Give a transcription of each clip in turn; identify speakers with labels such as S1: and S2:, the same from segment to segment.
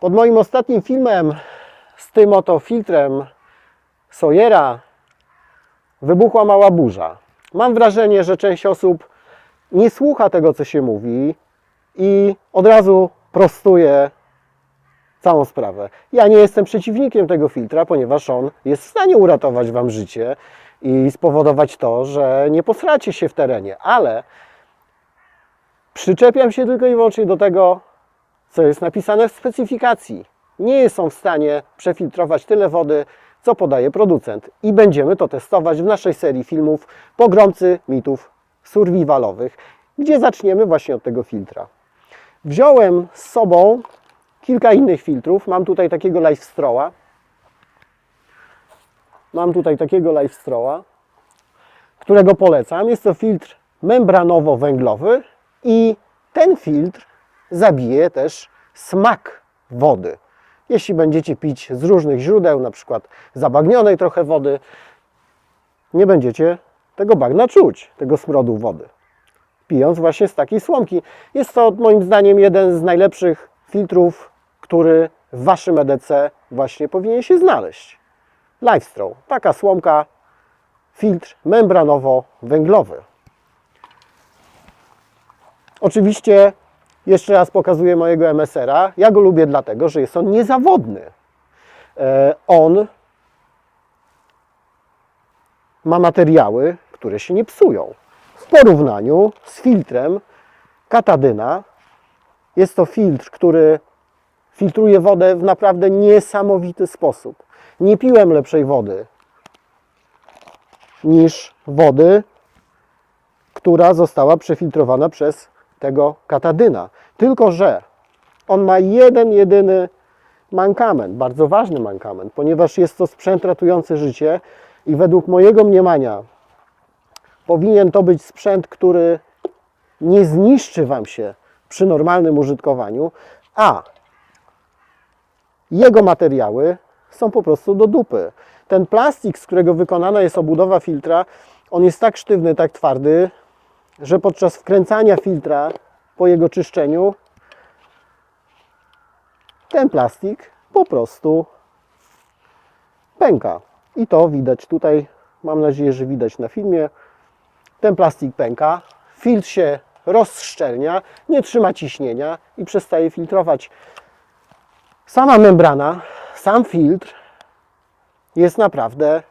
S1: Pod moim ostatnim filmem z tym oto filtrem Sawyera wybuchła mała burza. Mam wrażenie, że część osób nie słucha tego, co się mówi i od razu prostuje całą sprawę. Ja nie jestem przeciwnikiem tego filtra, ponieważ on jest w stanie uratować Wam życie i spowodować to, że nie posracie się w terenie, ale przyczepiam się tylko i wyłącznie do tego, co jest napisane w specyfikacji. Nie są w stanie przefiltrować tyle wody, co podaje producent. I będziemy to testować w naszej serii filmów Pogromcy mitów survivalowych, gdzie zaczniemy właśnie od tego filtra. Wziąłem z sobą kilka innych filtrów. Mam tutaj takiego Lifestroa. Mam tutaj takiego Lifestroa, którego polecam. Jest to filtr membranowo-węglowy i ten filtr zabije też smak wody. Jeśli będziecie pić z różnych źródeł, na przykład zabagnionej trochę wody, nie będziecie tego bagna czuć, tego smrodu wody. Pijąc właśnie z takiej słomki. Jest to moim zdaniem jeden z najlepszych filtrów, który w waszym EDC właśnie powinien się znaleźć. Lifestrow, taka słomka, filtr membranowo-węglowy. Oczywiście jeszcze raz pokazuję mojego MSR-a. Ja go lubię dlatego, że jest on niezawodny. E, On ma materiały, które się nie psują. W porównaniu z filtrem Katadyna jest to filtr, który filtruje wodę w naprawdę niesamowity sposób. Nie piłem lepszej wody niż wody, która została przefiltrowana przez tego katadyna. Tylko, że on ma jeden, jedyny mankament, bardzo ważny mankament, ponieważ jest to sprzęt ratujący życie i według mojego mniemania powinien to być sprzęt, który nie zniszczy Wam się przy normalnym użytkowaniu, a jego materiały są po prostu do dupy. Ten plastik, z którego wykonana jest obudowa filtra, on jest tak sztywny, tak twardy, że podczas wkręcania filtra po jego czyszczeniu ten plastik po prostu pęka. I to widać tutaj, mam nadzieję, że widać na filmie. Ten plastik pęka, filtr się rozszczelnia, nie trzyma ciśnienia i przestaje filtrować. Sama membrana, sam filtr jest naprawdę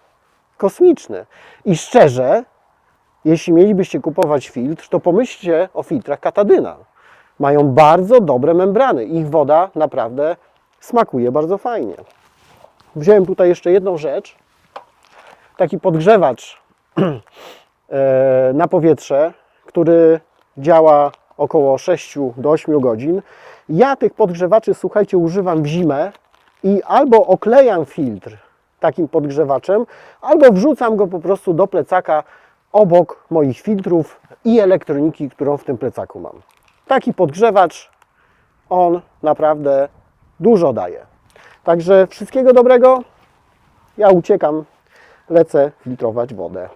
S1: kosmiczny. I szczerze, jeśli mielibyście kupować filtr, to pomyślcie o filtrach Katadyna. Mają bardzo dobre membrany. Ich woda naprawdę smakuje bardzo fajnie. Wziąłem tutaj jeszcze jedną rzecz. Taki podgrzewacz e, na powietrze, który działa około 6 do 8 godzin. Ja tych podgrzewaczy, słuchajcie, używam w zimę i albo oklejam filtr takim podgrzewaczem, albo wrzucam go po prostu do plecaka obok moich filtrów i elektroniki, którą w tym plecaku mam. Taki podgrzewacz, on naprawdę dużo daje. Także wszystkiego dobrego. Ja uciekam, lecę filtrować wodę.